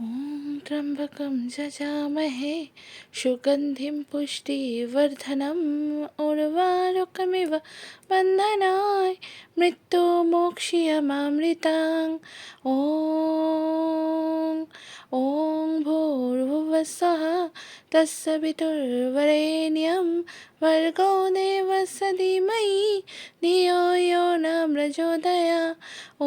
ॐ त्र्यम्बकं जजामहे सुगन्धिं पुष्टिवर्धनम् उर्वारुकमिव बन्धनाय मृत्युमोक्ष्यमामृतां ॐ ॐ भूर्भुवस्सः तस्य पितुर्वरेण्यं भर्गो देवस्य धीमहि धियो यो न प्रचोदया ॐ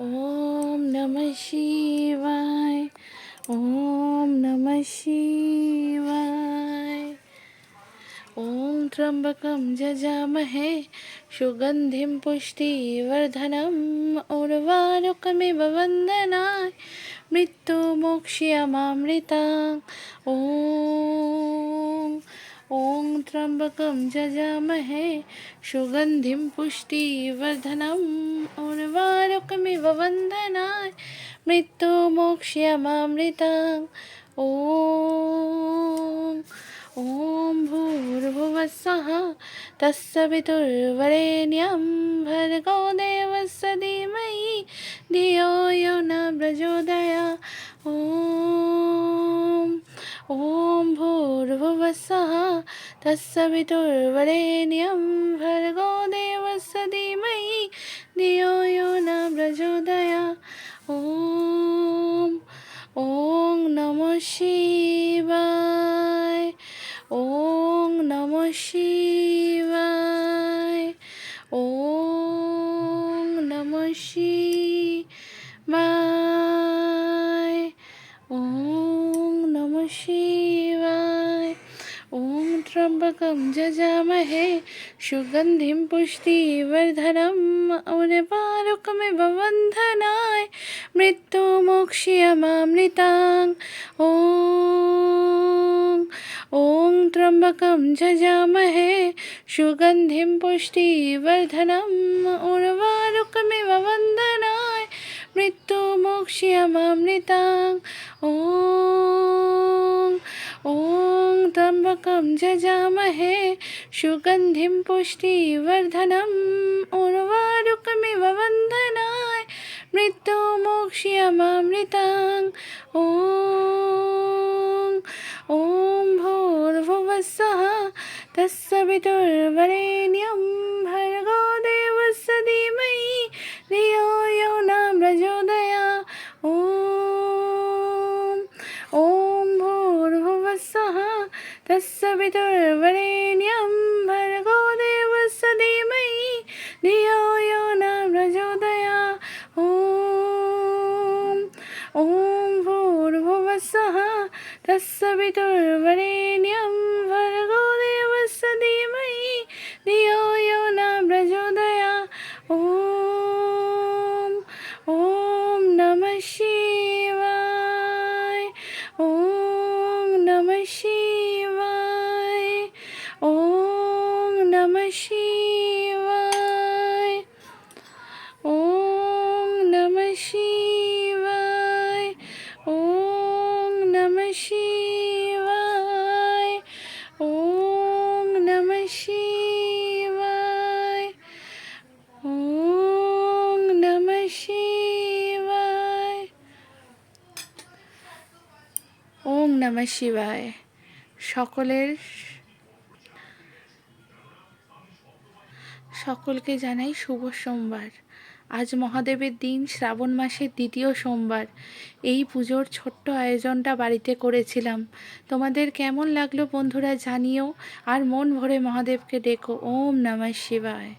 ॐ नमः शिवाय ॐ नमः शिवाय ॐ त्र्यम्बकं जजामहे सुगन्धिं पुष्टिवर्धनम् उर्वारुकमिव वन्दनाय मृत्युमोक्ष्यमामृता ॐ ॐ त्र्यम्बकं जजामहे, सुगन्धिं पुष्टिवर्धनम्, उर्वारुकमिव वन्दनाय मृत्युमोक्ष्यमामृता ॐ ॐ भूर्भुवस्सः तस्य पितुर्वरेण्यं, भर्गो देवस्य धीमहि, धियो यो न प्रचोदया तस्य पितुर्वरेण्यं भर्गो देवस्य धीमहि धियो यो न प्रचोदया ॐ ॐ नमः शिवाय ॐ नमः शिवाय ॐ नमः शिवाय ॐ नमः शिवाय ॐ त्र्यम्बकं जजामहे सुगन्धिं पुष्टिवर्धनम् उर्वारुकमिव बन्धनाय मृत्युमोक्ष्यमामृतां ॐ ॐ त्र्यम्बकं जजामहे सुगन्धिं पुष्टिवर्धनम् उर्वारुकमिव वन्दनाय मृत्युमोक्ष्यमामृतां ॐ ॐ त्र्यम्बकं जजामहे सुगन्धिं पुष्टिवर्धनम् उर्वारुकमिव वन्दनाय। मृत्युमोक्ष्यमामृतां ॐ ॐ भूर्भुवस्सः तस्य पितुर्वरेण्यं तस्य पितुर्वरेण्यं भर्गो देवस्य धीमहि धियो यो न प्रचोदया ॐ ॐ भूर्भुवस्सः तस्य पितुर्वरेण्यं নমঃ শিবায়। সকলের সকলকে জানাই শুভ সোমবার। আজ মহাদেবের দিন, শ্রাবণ মাসের দ্বিতীয় সোমবার। এই পুজোর ছোট্ট আয়োজনটা বাড়িতে করেছিলাম। তোমাদের কেমন লাগল বন্ধুরা জানিও, আর মন ভরে মহাদেবকে ডেকো। ওম নমঃ শিবায়।